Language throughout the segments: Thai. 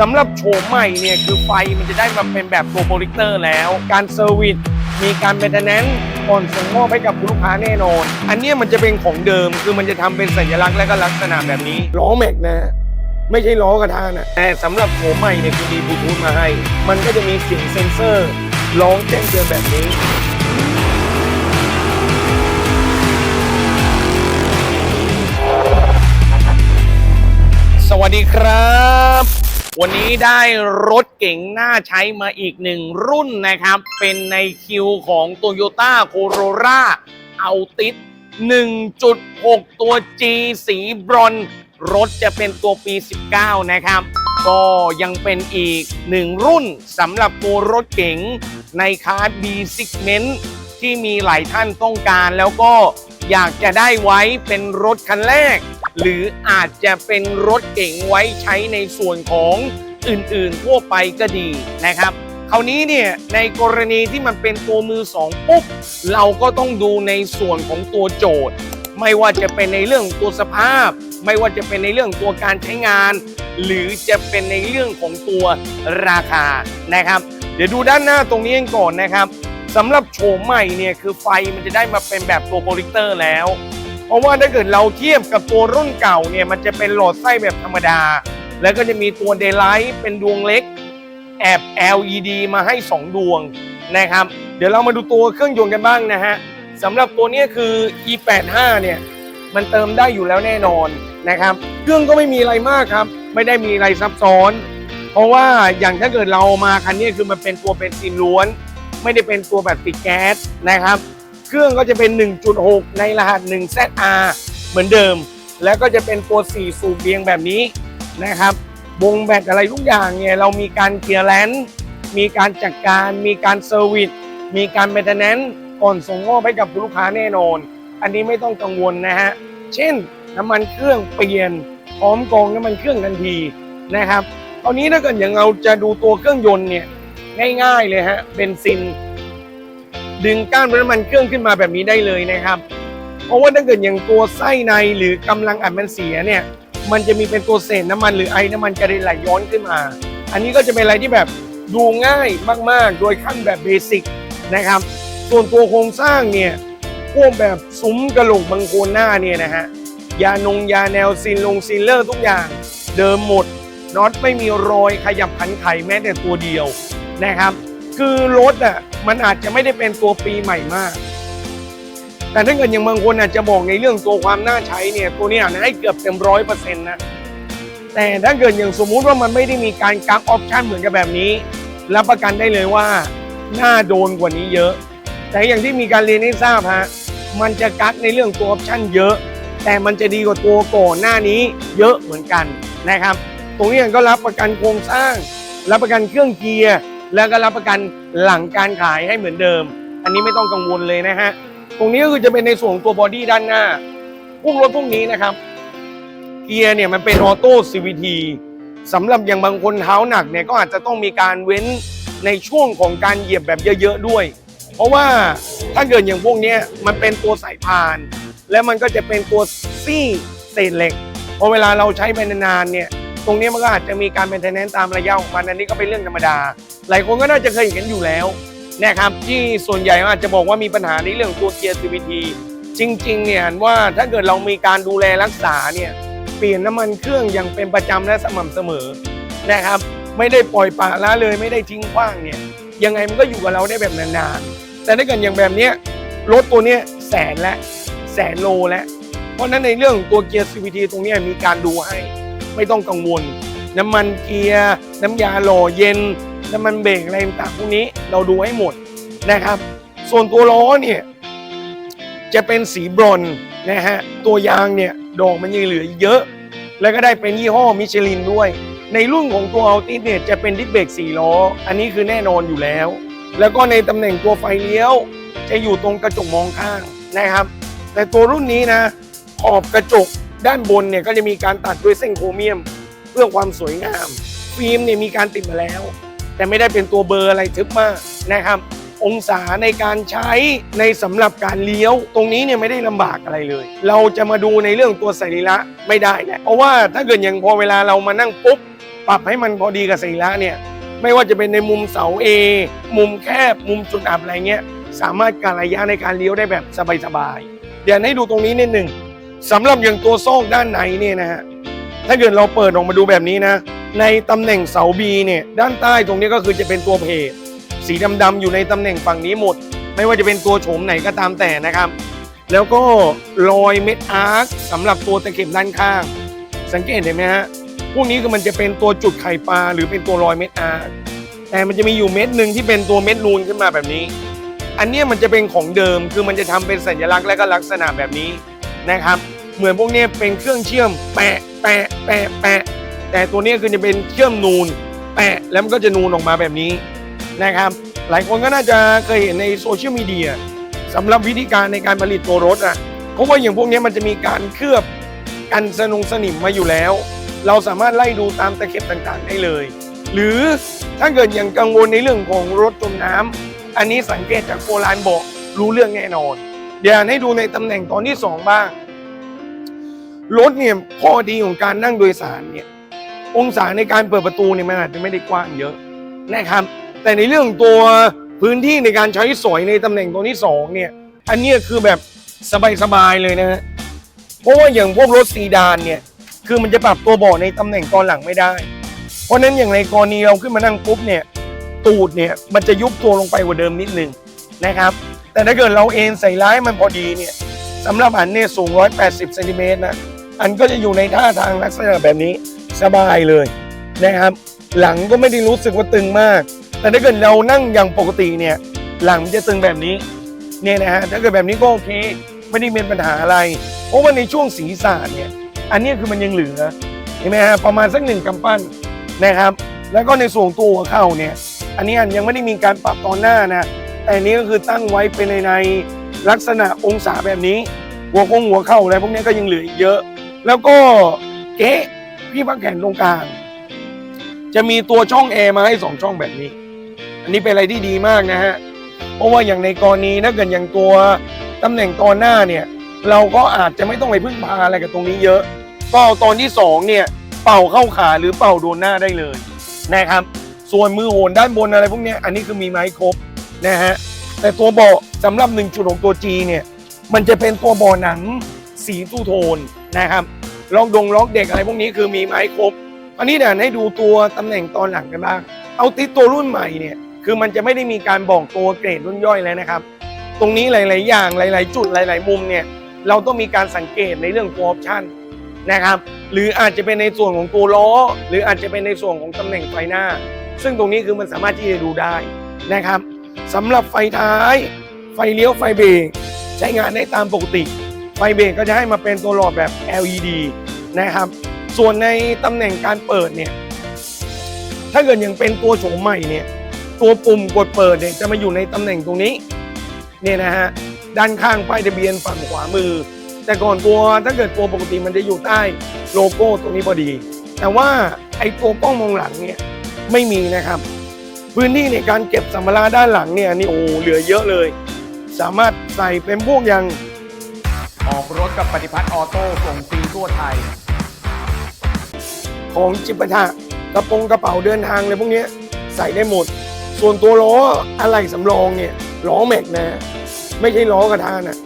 สำหรับโฉมใหม่เนี่ยคือไฟมันจะได้มาเป็นแบบตัวโปรลิกเตอร์แล้ว การเซอร์วิสมีการเมนเทนแนนซ์ก่อนส่งมอบให้กับคุณลูกค้าแน่นอน อันเนี้ยมันจะเป็นของเดิมคือมันจะทำเป็นสัญลักษณ์และก็ลักษณะแบบนี้ล้อแม็กนะไม่ใช่ล้อกระทะนะแต่สำหรับโฉมใหม่เนี่ยคือมีบลูทูธมาให้ มันก็จะมีเสียงเซ็นเซอร์ร้องแจ้งเตือนแบบนี้สวัสดีครับ วันนี้ได้รถเก๋งน่าใช้มาอีกหนึ่งรุ่นนะครับ เป็นในคิวของ Toyota Corolla Altis 1.6 ตัว G สีบรอนรถจะเป็นตัวปี 19 นะครับ ก็ยังเป็นอีกหนึ่งรุ่นสำหรับตัวรถเก๋งในคลาส B segment ที่มีหลายท่านต้องการแล้วก็อยากจะได้ไว้เป็นรถคันแรก หรืออาจจะเป็นรถเก๋งไว้ใช้ในส่วนของอื่นๆทั่วไปก็ดีนะครับคราวนี้เนี่ยในกรณีที่มันเป็นตัวมือสองปุ๊บเราก็ต้องดูในส่วนของตัวโจทย์ ไม่ว่าจะเป็นในเรื่องตัวสภาพ ไม่ว่าจะเป็นในเรื่องตัวการใช้งาน หรือจะเป็นในเรื่องของตัวราคานะครับ เดี๋ยวดูด้านหน้าตรงนี้กันก่อนนะครับสำหรับโฉมใหม่เนี่ยคือไฟมันจะได้มาเป็นแบบตัวโปรลิเตอร์แล้ว เพราะว่าถ้าเกิดเราเทียบกับตัวรุ่นเก่าเนี่ยมันจะเป็นหลอดไส้แบบธรรมดา แล้วก็จะมีตัวเดไลท์เป็นดวงเล็ก แอบ LED มาให้ 2 ดวงนะครับ เดี๋ยวเรามาดูตัวเครื่องยนต์กันบ้างนะฮะสำหรับตัวนี้คือ E85 เนี่ยมันเติมได้อยู่แล้วแน่นอนนะครับ เครื่องก็ไม่มีอะไรมากครับ ไม่ได้มีอะไรซับซ้อน เพราะว่าอย่างถ้าเกิดเรามาคันนี้คือมันเป็นตัวเป็นซีนล้วน ไม่ได้เป็นตัวแบบติดแก๊สนะครับ เครื่องก็จะเป็น 1.6 ในรหัส 1ZR เหมือนเดิม แล้วก็จะเป็นตัว4สูบเบียงแบบนี้นะครับ วงแบตอะไรทุกอย่างเนี่ยเรามีการเคลียร์แลนซ์มีการจัดการ มีการเซอร์วิส มีการเมนเทนแนนซ์ก่อนส่งมอบให้กับลูกค้าแน่นอน อันนี้ไม่ต้องกังวลนะฮะ เช่นน้ำมันเครื่องเปลี่ยนพร้อมกองน้ำมันเครื่องทันทีนะครับ ตอนนี้ถ้าเกิดอย่างเราจะดูตัวเครื่องยนต์เนี่ยง่ายๆเลยฮะเบนซิน ดึงก้านน้ำมันเครื่องขึ้นมาแบบนี้ได้เลยนะครับ เพราะว่าถ้าเกิดอย่างตัวไส้ในหรือกำลังอัดมันเสียเนี่ย มันจะมีเป็นตัวเศษน้ำมันหรือไอน้ำมันกระเด็นไหลย้อนขึ้นมา อันนี้ก็จะเป็นอะไรที่แบบดูง่ายมากๆ โดยขั้นแบบเบสิกนะครับ ส่วนตัวโครงสร้างเนี่ยพวกแบบซุ้มกระโหลกบังโคนหน้าเนี่ยนะฮะ ยานงยาแนวซินลงซินเลอร์ทุกอย่าง เดิมหมดน็อตไม่มีรอยขยับขันไขแม้แต่ตัวเดียวนะครับ คือรถอะ มันอาจจะไม่ได้เป็นตัวปีใหม่มาก แต่ถ้าเกิดอย่างบางคนอาจจะบอกในเรื่องตัวความน่าใช้เนี่ยตัวนี้อาจจะให้เกือบเต็มร้อยเปอร์เซ็นต์นะแต่ถ้าเกิดอย่างสมมุติว่ามันไม่ได้มีการกักออปชันเหมือนกับแบบนี้รับประกันได้เลยว่าน่าโดนกว่านี้เยอะ แต่อย่างที่มีการเรียนให้ทราบฮะมันจะกักในเรื่องตัวออปชันเยอะ แต่มันจะดีกว่าตัวก่อนหน้านี้เยอะเหมือนกันนะครับ ตรงนี้ก็รับประกันโครงสร้าง รับประกันเครื่องเกียร์ แล้วก็รับประกันหลังการขายให้เหมือนเดิม อันนี้ไม่ต้องกังวลเลยนะฮะ ตรงนี้ก็คือจะเป็นในส่วนตัวบอดี้ด้านหน้า พวกรถพวกนี้นะครับ เกียร์เนี่ยมันเป็นออโต้ CVT สำหรับอย่างบางคนเท้าหนักเนี่ยก็อาจจะต้องมีการเว้นในช่วงของการเหยียบแบบเยอะๆด้วย เพราะว่าถ้าเกิดอย่างพวกนี้มันเป็นตัวสายพาน และมันก็จะเป็นตัวซี่เศษเหล็กพอเวลาเราใช้ไปนานๆเนี่ย ตรงนี้มันก็อาจจะมีการเป็นเทนแนนตามระยะของมันอันนี้ก็เป็นเรื่องธรรมดา หลายคนก็น่าจะเคยเห็นกันอยู่แล้วนะครับที่ส่วนใหญ่อาจจะบอกว่ามีปัญหาในเรื่องตัวเกียร์ CVT จริงๆเนี่ยว่าถ้าเกิดเรามีการดูแลรักษาเนี่ยเปลี่ยนน้ำมันเครื่องอย่างเป็นประจำและสม่ำเสมอนะครับไม่ได้ปล่อยปละละเลยไม่ได้ทิ้งขว้างเนี่ยยังไงมันก็อยู่กับเราได้แบบนานๆ แต่ถ้าเกิดอย่างแบบเนี้ยรถตัวเนี้ยแสนและแสนโลแล้วเพราะฉะนั้นในเรื่องตัวเกียร์ CVT ตรงนี้มีการดูให้ไม่ต้องกังวล น้ำมันเกียร์ น้ำยาหล่อเย็น น้ำมันเบรกอะไรต่างพวกนี้เราดูให้หมดนะครับ ส่วนตัวล้อเนี่ยจะเป็นสีบรอนนะฮะตัวยางเนี่ยดอกมันยังเหลือเยอะ แล้วก็ได้เป็นยี่ห้อมิชลินด้วย ในรุ่นของตัวอัลติสเนี่ยจะเป็นดิสเบรก4ล้อ อันนี้คือแน่นอนอยู่แล้ว แล้วก็ในตำแหน่งตัวไฟเลี้ยว จะอยู่ตรงกระจกมองข้างนะครับ แต่ตัวรุ่นนี้นะขอบกระจกด้านบนเนี่ยก็จะมีการตัดด้วยเส้นโครเมียม เพื่อความสวยงาม ฟิล์มเนี่ยมีการติดมาแล้ว แต่ไม่ได้เป็นตัวเบอร์อะไรทึบมากนะครับ องศาในการใช้ในสำหรับการเลี้ยว ตรงนี้เนี่ยไม่ได้ลำบากอะไรเลย เราจะมาดูในเรื่องตัวสรีระไม่ได้แหละเพราะว่าถ้าเกิดอย่างพอเวลาเรามานั่งปุ๊บปรับให้มันพอดีกับสรีระเนี่ยไม่ว่าจะเป็นในมุมเสา A มุมแคบ มุมจุดอับอะไรเงี้ยสามารถการระยะในการเลี้ยวได้แบบสบายๆเดี๋ยวให้ดูตรงนี้นิดหนึ่งสำหรับอย่างตัวโซ่ด้านในเนี่ยนะฮะถ้าเกิดเราเปิดออกมาดูแบบนี้นะ ในตำแหน่งเสา B เนี่ยด้านใต้ตรงนี้ก็คือจะเป็นตัวเพจสีดำๆอยู่ในตำแหน่งฝั่งนี้หมด ไม่ว่าจะเป็นตัวโฉมไหนก็ตามแต่นะครับ แล้วก็รอยเม็ดอาร์คสำหรับตัวตะเข็บด้านข้าง สังเกตเห็นไหมฮะพวกนี้คือมันจะเป็นตัวจุดไข่ปลาหรือเป็นตัวรอยเม็ดอาร์คแต่มันจะมีอยู่เม็ดหนึ่งที่เป็นตัวเม็ดนูนขึ้นมาแบบนี้ อันนี้มันจะเป็นของเดิมคือมันจะทำเป็นสัญลักษณ์และก็ลักษณะแบบนี้นะครับ เหมือนพวกนี้เป็นเครื่องเชื่อมแปะแปะแปะแปะ แต่ตัวนี้คือจะเป็นเชื่อมนูนแปะแล้วมันก็จะนูนออกมาแบบนี้นะครับ หลายคนก็น่าจะเคยเห็นในโซเชียลมีเดียสำหรับวิธีการในการผลิตตัวรถอะเพราะว่าอย่างพวกนี้มันจะมีการเคลือบกันสนุงสนิมมาอยู่แล้ว เราสามารถไล่ดูตามตะเข็บต่างๆได้เลย หรือถ้าเกิดอยังกังวลในเรื่องของรถจมน้ำอันนี้สังเกตจากโบราณบอกรู้เรื่องแน่นอน เดี๋ยวให้ดูในตำแหน่งตอนที่สองบ้าง รถเนี่ยข้อดีของการนั่งโดยสารเนี่ย องศาในการเปิดประตูเนี่ยมันอาจจะไม่ได้กว้างเยอะนะครับ แต่ในเรื่องตัวพื้นที่ในการใช้สอยในตำแหน่งตัวที่สองเนี่ย อันเนี้ยคือแบบสบายๆเลยนะฮะเพราะว่าอย่างพวกรถซีดานเนี่ย คือมันจะปรับตัวเบาะในตำแหน่งตอนหลังไม่ได้ เพราะฉะนั้นอย่างในกรณีเราขึ้นมานั่งปุ๊บเนี่ย ตูดเนี่ยมันจะยุบตัวลงไปกว่าเดิมนิดนึงนะครับ แต่ถ้าเกิดเราเอนใส่ร้ายมันพอดีเนี่ยสำหรับอันเนี่ยสูง 180เซนติเมตรนะ อันก็จะอยู่ในท่าทางลักษณะแบบนี้ สบายเลยนะครับ หลังก็ไม่ได้รู้สึกว่าตึงมาก แต่ถ้าเกิดเรานั่งอย่างปกติเนี่ย หลังมันจะตึงแบบนี้เนี่ยนะฮะถ้าเกิดแบบนี้ก็โอเค ไม่ได้เป็นปัญหาอะไร เพราะว่าในช่วงศีรษะเนี่ยอันนี้คือมันยังเหลือเห็นไหมฮะประมาณสักหนึ่งกำปั้นนะครับ แล้วก็ในส่วนตัวเข่าเนี่ย อันนี้ยังไม่ได้มีการปรับตอนหน้านะแต่อันนี้ก็คือตั้งไว้เป็นในในลักษณะองศาแบบนี้ หัวคงหัวเข่าอะไรพวกนี้ก็ยังเหลืออีกเยอะ แล้วก็เก๊ะ พี่พักแขนตรงกลาง จะมีตัวช่องแอร์มาให้สองช่องแบบนี้ อันนี้เป็นอะไรที่ดีมากนะฮะ เพราะว่าอย่างในกรณีถ้าเกิดอย่างตัวตำแหน่งตอนหน้าเนี่ย เราก็อาจจะไม่ต้องไปพึ่งพาอะไรกับตรงนี้เยอะ ก็ตอนที่สองเนี่ยเป่าเข้าขาหรือเป่าโดนหน้าได้เลยนะครับ ส่วนมือโหนด้านบนอะไรพวกเนี้ยอันนี้คือมีไม้ครบนะฮะ แต่ตัวเบาะสำหรับ1จุดของตัว G เนี่ย มันจะเป็นตัวเบาะหนังสีทูโทนนะครับ ล็อกดงล็อกเด็กอะไรพวกนี้คือมีไม้ครบ อันนี้เดี๋ยวให้ดูตัวตำแหน่งตอนหลังกันบ้าง เอาติดตัวรุ่นใหม่เนี่ยคือมันจะไม่ได้มีการบอกตัวเกรดรุ่นย่อยแล้วนะครับ ตรงนี้หลาย ๆ อย่างหลาย ๆ จุดหลาย ๆ มุมเนี่ยเราต้องมีการสังเกตในเรื่องตัวออปชั่นนะครับหรืออาจจะเป็นในส่วนของตัวล้อ หรืออาจจะเป็นในส่วนของตำแหน่งไฟหน้า ซึ่งตรงนี้คือมันสามารถที่จะดูได้นะครับสำหรับไฟท้าย ไฟเลี้ยวไฟเบรกใช้งานได้ตามปกติ ไฟเบรกก็จะให้มาเป็นตัวหลอดแบบ LED นะครับ ส่วนในตำแหน่งการเปิดเนี่ย ถ้าเกิดยังเป็นตัวโฉมใหม่เนี่ย ตัวปุ่มกดเปิดเนี่ยจะมาอยู่ในตำแหน่งตรงนี้ เนี่ยนะฮะ ด้านข้างป้ายทะเบียนฝั่งขวามือ แต่ก่อนตัวถ้าเกิดตัวปกติมันจะอยู่ใต้โลโก้ตรงนี้พอดี แต่ว่าไอ้ตัวกล้องมองหลังเนี่ยไม่มีนะครับพื้นที่ในการเก็บสัมภาระด้านหลังเนี่ยนี่โอ้เหลือเยอะเลย สามารถใส่เป็นพวกอย่าง ออกรถกับปฏิพัฒน์ออโต้ส่งฟรีทั่วไทย ของจิปาถะกระโปรงกระเป๋าเดินทางอะไรพวกเนี้ยใส่ได้หมด ส่วนตัวล้ออะไรสำรองเนี่ยล้อแม็กนะ ไม่ใช่ล้อกระทานะ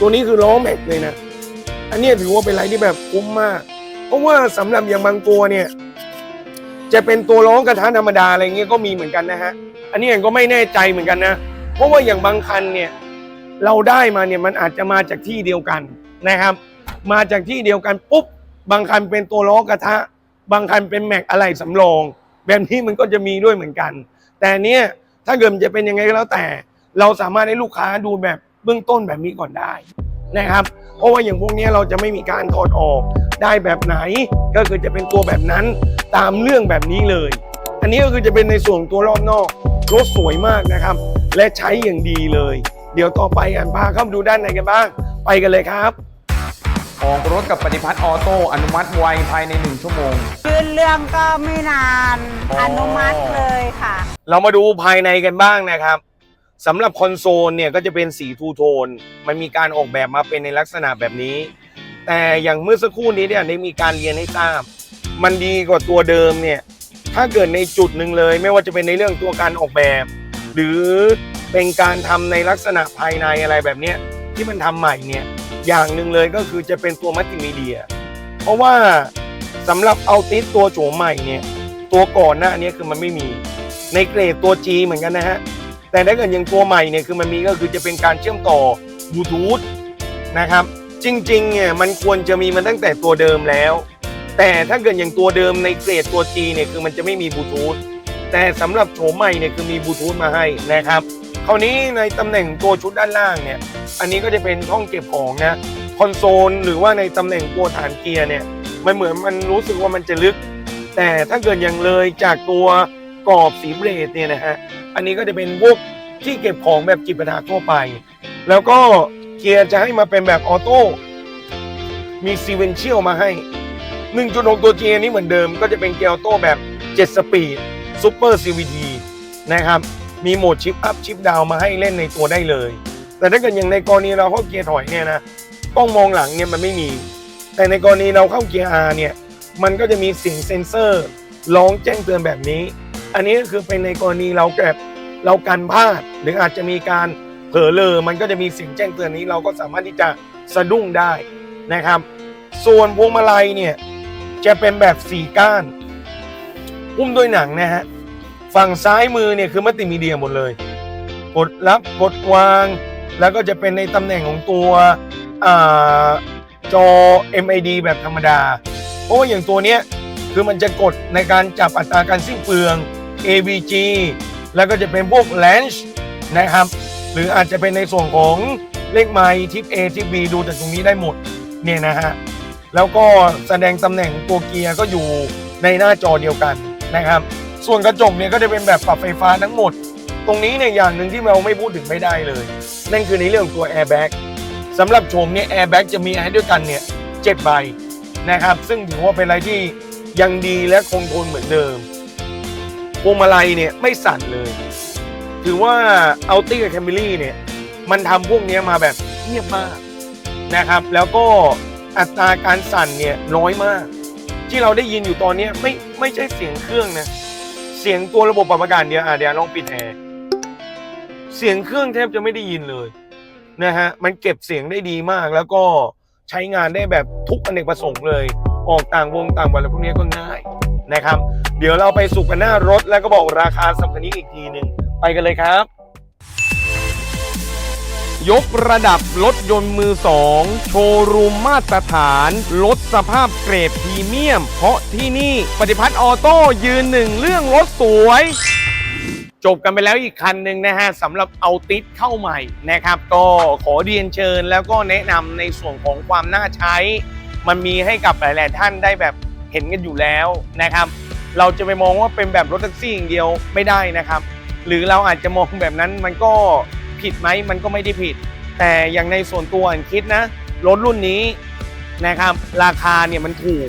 ตัวนี้คือล้อแม็กเลยนะ อันนี้ถือว่าเป็นอะไรที่แบบคุ้มมาก เพราะว่าสำหรับอย่างบางตัวเนี่ยจะเป็นตัวล้อกระทะธรรมดาอะไรเงี้ยก็มีเหมือนกันนะฮะ อันนี้ก็ไม่แน่ใจเหมือนกันนะ เพราะว่าอย่างบางคันเนี่ย เราได้มาเนี่ยมันอาจจะมาจากที่เดียวกันนะครับ มาจากที่เดียวกันปุ๊บบางคันเป็นตัวล้อกระทะ บางคันเป็นแม็กอะไรสำรองแบบนี้มันก็จะมีด้วยเหมือนกัน แต่เนี้ยถ้าเกิดมันจะเป็นยังไงก็แล้วแต่ เราสามารถให้ลูกค้าดูแบบเบื้องต้นแบบนี้ก่อนได้นะครับ เพราะว่าอย่างพวกนี้เราจะไม่มีการถอดออกได้แบบไหน ก็คือจะเป็นตัวแบบนั้นตามเรื่องแบบนี้เลย อันนี้ก็คือจะเป็นในส่วนของตัวรอบนอกรถสวยมากนะครับ และใช้อย่างดีเลย เดี๋ยวต่อไปอันพาเข้ามาดูด้านในกันบ้าง ไปกันเลยครับ ออกรถกับปฏิพัฒน์ออโต้อนุมัติไวภายใน 1 ชั่วโมง ยื่นเรื่องก็ไม่นาน อ๋ออ อนุมัติเลยค่ะ เรามาดูภายในกันบ้างนะครับสำหรับคอนโซลเนี่ยก็จะเป็นสีทูโทน มันมีการออกแบบมาเป็นในลักษณะแบบนี้ แต่อย่างเมื่อสักครู่นี้เนี่ยได้มีการเรียนให้ทราบ มันดีกว่าตัวเดิมเนี่ย ถ้าเกิดในจุดหนึ่งเลย ไม่ว่าจะเป็นในเรื่องตัวการออกแบบ หรือ เป็นการทำในลักษณะภายในอะไรแบบนี้ที่มันทำใหม่เนี่ยอย่างหนึ่งเลยก็คือจะเป็นตัวมัลติมีเดีย เพราะว่าสำหรับเอาติสตัวโฉมใหม่เนี่ยตัวก่อนหน้านี้คือมันไม่มีในเกรดตัว G เหมือนกันนะฮะแต่ถ้าเกิดอย่างตัวใหม่เนี่ยคือมันมีก็คือจะเป็นการเชื่อมต่อบลูทูธนะครับจริงๆเนี่ยมันควรจะมีมันตั้งแต่ตัวเดิมแล้ว แต่ถ้าเกิดอย่างตัวเดิมในเกรดตัว G เนี่ยคือมันจะไม่มีบลูทูธแต่สำหรับโฉมใหม่เนี่ยคือมีบลูทูธมาให้นะครับ คราวนี้ในตำแหน่งตัวชุดด้านล่างเนี่ย อันนี้ก็จะเป็นห้องเก็บของนะ คอนโซลหรือว่าในตำแหน่งตัวฐานเกียร์เนี่ย มันเหมือนมันรู้สึกว่ามันจะลึก แต่ถ้าเกิดอย่างเลยจากตัวกรอบสีเบรดเนี่ยนะฮะ อันนี้ก็จะเป็นพวกที่เก็บของแบบจิปาถะทั่วไป แล้วก็เกียร์จะให้มาเป็นแบบออโต้ มีซีเวนเชียลมาให้ 1.6 ตัว G อันนี้เหมือนเดิม ก็จะเป็นเกียร์ออโต้แบบ 7 สปีดซูเปอร์ CVT นะครับ มีโหมดชิปอัพชิปดาวมาให้เล่นในตัวได้เลย แต่ถ้าเกิดอย่างในกรณีเราเข้าเกียร์ถอยเนี่ยนะกล้องมองหลังเนี่ยมันไม่มี แต่ในกรณีเราเข้าเกียร์ R เนี่ยมันก็จะมีเสียงเซ็นเซอร์ร้องแจ้งเตือนแบบนี้ อันนี้ก็คือเป็นในกรณีเราแบบเรากันพลาดหรืออาจจะมีการเผลอเลอมันก็จะมีเสียงแจ้งเตือนนี้ เราก็สามารถที่จะสะดุ้งได้นะครับ ส่วนพวงมาลัยเนี่ยจะเป็นแบบสี่ก้านหุ้มด้วยหนังนะฮะ ฝั่งซ้ายมือเนี่ยคือมัลติมีเดียหมดเลย กดรับกดวาง แล้วก็จะเป็นในตำแหน่งของตัวอจอ MID แบบธรรมดา เพราะว่าอย่างตัวเนี้ยคือมันจะกดในการจับอัตราการสิ้นเปลือง AVG แล้วก็จะเป็นพวก l a n c h นะครับ หรืออาจจะเป็นในส่วนของเลขไมล์ทิป A ทิป B ดูจากตรงนี้ได้หมดเนี่ยนะฮะ แล้วก็แสดงตำแหน่งตัวเกียร์ก็อยู่ในหน้าจอเดียวกันนะครับ ส่วนกระจกเนี่ยก็จะเป็นแบบปรับไฟฟ้าทั้งหมด ตรงนี้เนี่ยอย่างหนึ่งที่เราไม่พูดถึงไม่ได้เลย นั่นคือในเรื่องตัว airbag สำหรับโฉมเนี่ย airbag จะมีให้ด้วยกันเนี่ยเจ็ดใบนะครับ ซึ่งถือว่าเป็นอะไรที่ยังดีและคงทนเหมือนเดิมพวงมาลัยเนี่ยไม่สั่นเลย ถือว่า Audi กับ Camry เนี่ยมันทำพวกนี้มาแบบเงียบมากนะครับ แล้วก็อัตราการสั่นเนี่ยน้อยมาก ที่เราได้ยินอยู่ตอนนี้ไม่ไม่ใช่เสียงเครื่องนะ เสียงตัวระบบปรับอากาศเดียวอะเดี๋ยวลองปิดแอร์เสียงเครื่องแทบจะไม่ได้ยินเลยนะฮะมันเก็บเสียงได้ดีมาก แล้วก็ใช้งานได้แบบทุกอเนกประสงค์เลย ออกต่างวงต่างวันอะไรพวกนี้ก็ง่ายนะครับ เดี๋ยวเราไปสุกันหน้ารถแล้วก็บอกราคาสัมคันนี้อีกทีหนึ่งไปกันเลยครับ ยกระดับรถยนต์มือสองโชว์รูมมาตรฐานลดสภาพเกรดพรีเมียม เพราะที่นี่ปฏิพัฒน์ออโต้ยืนหนึ่งเรื่องรถสวย จบกันไปแล้วอีกคันหนึ่งนะฮะสำหรับเอาติดเข้าใหม่นะครับ ก็ขอเรียนเชิญแล้วก็แนะนำในส่วนของความน่าใช้ มันมีให้กับหลาย ๆ ท่านได้แบบเห็นกันอยู่แล้วนะครับ เราจะไปมองว่าเป็นแบบรถแท็กซี่อย่างเดียวไม่ได้นะครับ หรือเราอาจจะมองแบบนั้นมันก็ ผิดไหมมันก็ไม่ได้ผิด แต่อย่างในส่วนตัวอันคิดนะรถรุ่นนี้นะครับราคาเนี่ยมันถูก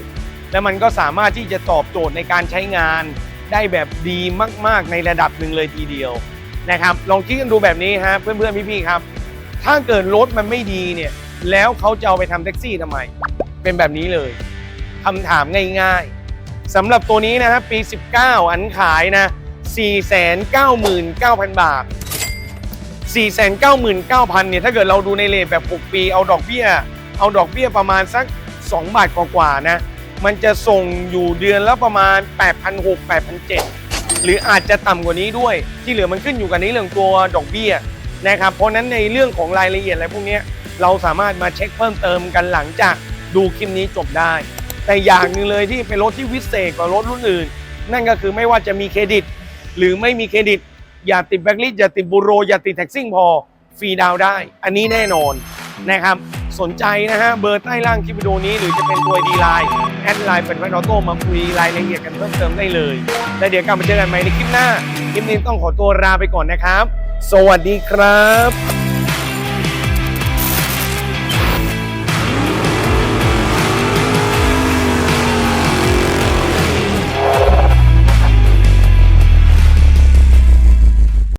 และมันก็สามารถที่จะตอบโจทย์ในการใช้งานได้แบบดีมาก ๆ ในระดับหนึ่งเลยทีเดียวนะครับลองคิดกันดูแบบนี้ฮะเพื่อนๆพี่ๆครับ ถ้าเกิดรถมันไม่ดีเนี่ยแล้วเขาจะเอาไปทำแท็กซี่ทำไม เป็นแบบนี้เลยคำถามง่ายๆสำหรับตัวนี้นะฮะปี 19 อันขายนะ 499,000 บาท 499,000เนี่ยถ้าเกิดเราดูในเลทแบบ 6 ปีเอาดอกเบี้ย เอาดอกเบี้ยประมาณสัก 2 บาทกว่าๆนะ มันจะส่งอยู่เดือนละประมาณ 8,600 8,700 หรืออาจจะต่ำกว่านี้ด้วย ที่เหลือมันขึ้นอยู่กับในเรื่องตัวดอกเบี้ยนะครับ เพราะนั้นในเรื่องของรายละเอียดอะไรพวกนี้เราสามารถมาเช็คเพิ่มเติมกันหลังจากดูคลิปนี้จบได้ แต่อย่างหนึ่งเลยที่เป็นรถที่วิเศษกว่ารถรุ่นอื่น นั่นก็คือไม่ว่าจะมีเครดิต หรือไม่มีเครดิต อย่าติดแบล็คลิสต์อย่าติดบูโร อย่าติดแท็กซิ่งพอฟรีดาวได้ อันนี้แน่นอนนะครับ สนใจนะฮะเบอร์ใต้ล่างคลิปวิดีโอนี้หรือจะเป็นตัวดีไลน์แอดไลน์เป็นแฟนออโต้มาคุยรายละเอียดกันเพิ่มเติมได้เลยแล้วเดี๋ยวกลับมาเจอกันใหม่ในคลิปหน้า คลิปนี้ต้องขอตัวลาไปก่อนนะครับ สวัสดีครับ